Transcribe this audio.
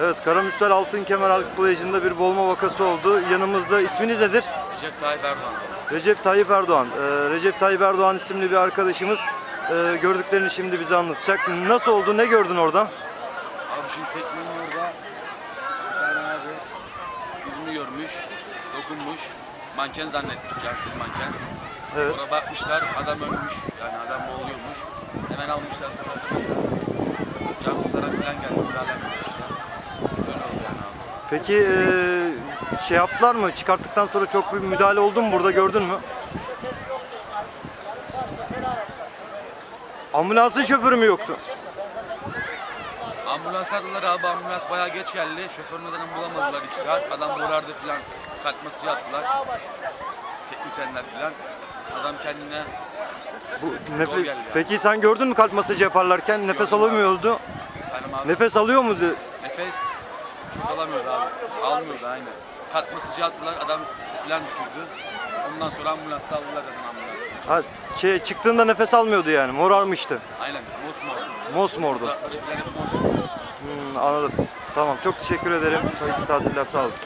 Evet, Karamürsel Altın Kemer Halk Plajı'nda bir boğulma vakası oldu. Yanımızda isminiz nedir? Recep Tayyip Erdoğan. Recep Tayyip Erdoğan. Ee, Recep Tayyip Erdoğan isimli bir arkadaşımız e, gördüklerini şimdi bize anlatacak. Nasıl oldu? Ne gördün orada? Abi şimdi teknenin orada bir tane abi birini görmüş, dokunmuş. Manken zannetmiş, cansız manken. Evet. Sonra bakmışlar adam ölmüş, yani adam boğuluyormuş. Hemen almışlar sonra can kurtaran falan geldi, müdahale etmişler. Böyle oldu yani abi. Peki e, şey yaptılar mı? Çıkarttıktan sonra çok bir müdahale oldu mu burada gördün mü? Ambulansın şoförü mü yoktu? Ambulans aradılar abi, ambulans bayağı geç geldi. Şoförünü zaten bulamadılar 2 saat. Adam morardı falan, kalkması yaptılar. Teknisyenler falan. Adam kendine Bu Zor nefe- geldi yani. Peki sen gördün mü kalp masajı yaparlarken nefes Gördüm abi. alamıyordu? Nefes alıyor muydu? nefes çok alamıyordu abi. Almıyordu aynen. Kalp masajı attılar adam su falan düşürdü. Ondan sonra ambulansta aldılar zaten ambulansı. Ha, şey çıktığında nefes almıyordu yani. Morarmıştı. Aynen mosmor. Mosmordu. Dudakları falan hep mosmor. Hmm, anladım. Tamam çok teşekkür ederim. Hayırlı tatiller sağ olun.